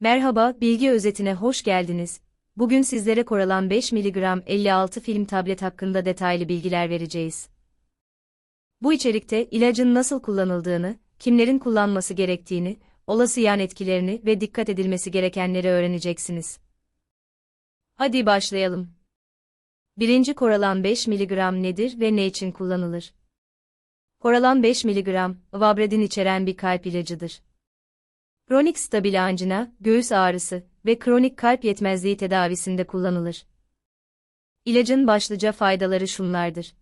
Merhaba, bilgi özetine hoş geldiniz. Bugün sizlere Koralan 5 mg 56 film tablet hakkında detaylı bilgiler vereceğiz. Bu içerikte ilacın nasıl kullanıldığını, kimlerin kullanması gerektiğini, olası yan etkilerini ve dikkat edilmesi gerekenleri öğreneceksiniz. Hadi başlayalım. Birinci Koralan 5 mg nedir ve ne için kullanılır? Koralan 5 mg, vabredin içeren bir kalp ilacıdır. Kronik stabil angina, göğüs ağrısı ve kronik kalp yetmezliği tedavisinde kullanılır. İlacın başlıca faydaları şunlardır.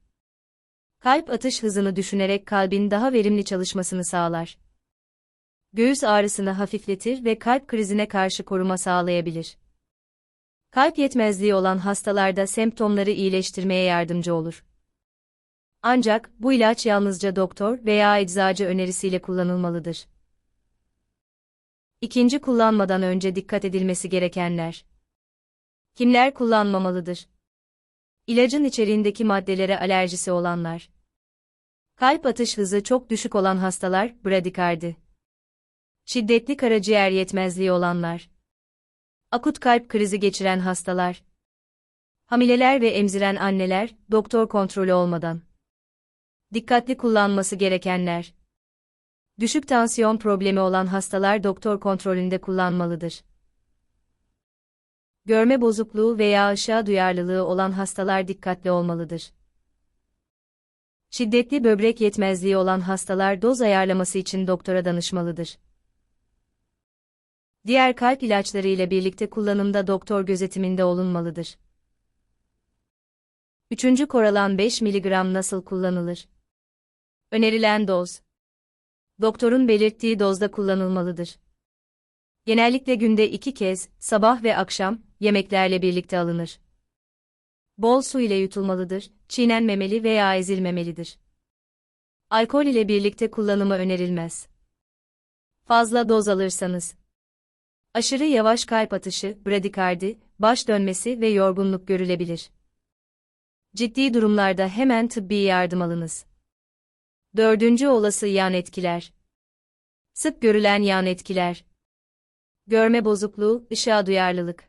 Kalp atış hızını düşünerek kalbin daha verimli çalışmasını sağlar. Göğüs ağrısını hafifletir ve kalp krizine karşı koruma sağlayabilir. Kalp yetmezliği olan hastalarda semptomları iyileştirmeye yardımcı olur. Ancak bu ilaç yalnızca doktor veya eczacı önerisiyle kullanılmalıdır. İkinci kullanmadan önce dikkat edilmesi gerekenler. Kimler kullanmamalıdır? İlacın içeriğindeki maddelere alerjisi olanlar. Kalp atış hızı çok düşük olan hastalar, bradikardi. Şiddetli karaciğer yetmezliği olanlar. Akut kalp krizi geçiren hastalar. Hamileler ve emziren anneler, doktor kontrolü olmadan. Dikkatli kullanması gerekenler. Düşük tansiyon problemi olan hastalar doktor kontrolünde kullanmalıdır. Görme bozukluğu veya aşağı duyarlılığı olan hastalar dikkatli olmalıdır. Şiddetli böbrek yetmezliği olan hastalar doz ayarlaması için doktora danışmalıdır. Diğer kalp ilaçları ile birlikte kullanımda doktor gözetiminde olunmalıdır. Üçüncü koralan 5 mg nasıl kullanılır? Önerilen doz doktorun belirttiği dozda kullanılmalıdır. Genellikle günde iki kez, sabah ve akşam, yemeklerle birlikte alınır. Bol su ile yutulmalıdır, çiğnenmemeli veya ezilmemelidir. Alkol ile birlikte kullanımı önerilmez. Fazla doz alırsanız. Aşırı yavaş kalp atışı, bradikardi, baş dönmesi ve yorgunluk görülebilir. Ciddi durumlarda hemen tıbbi yardım alınız. Dördüncü olası yan etkiler. Sık görülen yan etkiler. Görme bozukluğu, ışığa duyarlılık.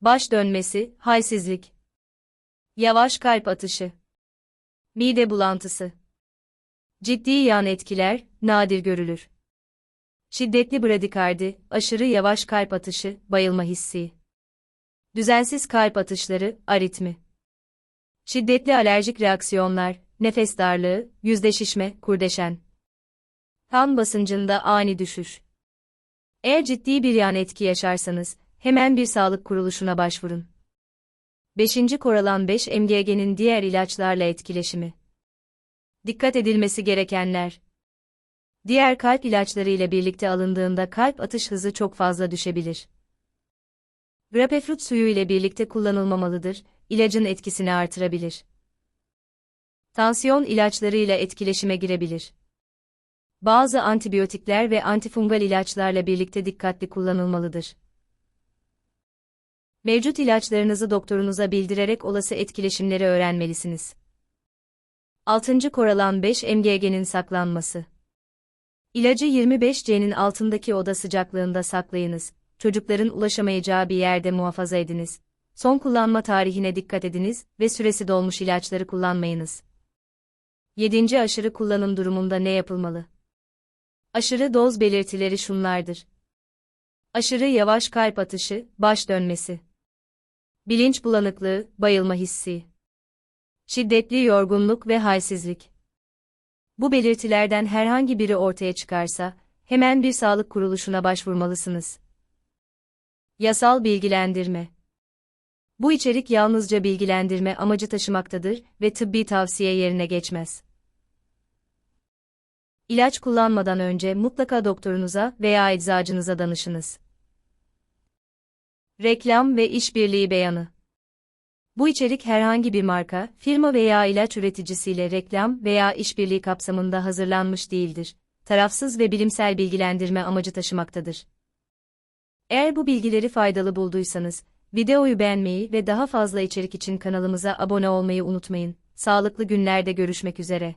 Baş dönmesi, halsizlik. Yavaş kalp atışı. Mide bulantısı. Ciddi yan etkiler, nadir görülür. Şiddetli bradikardi, aşırı yavaş kalp atışı, bayılma hissi. Düzensiz kalp atışları, aritmi. Şiddetli alerjik reaksiyonlar, nefes darlığı, yüzde şişme, kurdeşen. Kan basıncında ani düşüş. Eğer ciddi bir yan etki yaşarsanız, hemen bir sağlık kuruluşuna başvurun. 5. Koralan 5 MGG'nin diğer ilaçlarla etkileşimi. Dikkat edilmesi gerekenler. Diğer kalp ilaçları ile birlikte alındığında kalp atış hızı çok fazla düşebilir. Grapefruit suyu ile birlikte kullanılmamalıdır, ilacın etkisini artırabilir tansiyon ilaçlarıyla etkileşime girebilir. Bazı antibiyotikler ve antifungal ilaçlarla birlikte dikkatli kullanılmalıdır. Mevcut ilaçlarınızı doktorunuza bildirerek olası etkileşimleri öğrenmelisiniz. 6. Koralan 5 MGG'nin saklanması. İlacı 25C'nin altındaki oda sıcaklığında saklayınız. Çocukların ulaşamayacağı bir yerde muhafaza ediniz. Son kullanma tarihine dikkat ediniz ve süresi dolmuş ilaçları kullanmayınız. 7. Aşırı kullanım durumunda ne yapılmalı? Aşırı doz belirtileri şunlardır. Aşırı yavaş kalp atışı, baş dönmesi. Bilinç bulanıklığı, bayılma hissi. Şiddetli yorgunluk ve halsizlik. Bu belirtilerden herhangi biri ortaya çıkarsa, hemen bir sağlık kuruluşuna başvurmalısınız. Yasal bilgilendirme. Bu içerik yalnızca bilgilendirme amacı taşımaktadır ve tıbbi tavsiye yerine geçmez. İlaç kullanmadan önce mutlaka doktorunuza veya eczacınıza danışınız. Reklam ve işbirliği beyanı. Bu içerik herhangi bir marka, firma veya ilaç üreticisiyle reklam veya işbirliği kapsamında hazırlanmış değildir. Tarafsız ve bilimsel bilgilendirme amacı taşımaktadır. Eğer bu bilgileri faydalı bulduysanız, videoyu beğenmeyi ve daha fazla içerik için kanalımıza abone olmayı unutmayın. Sağlıklı günlerde görüşmek üzere.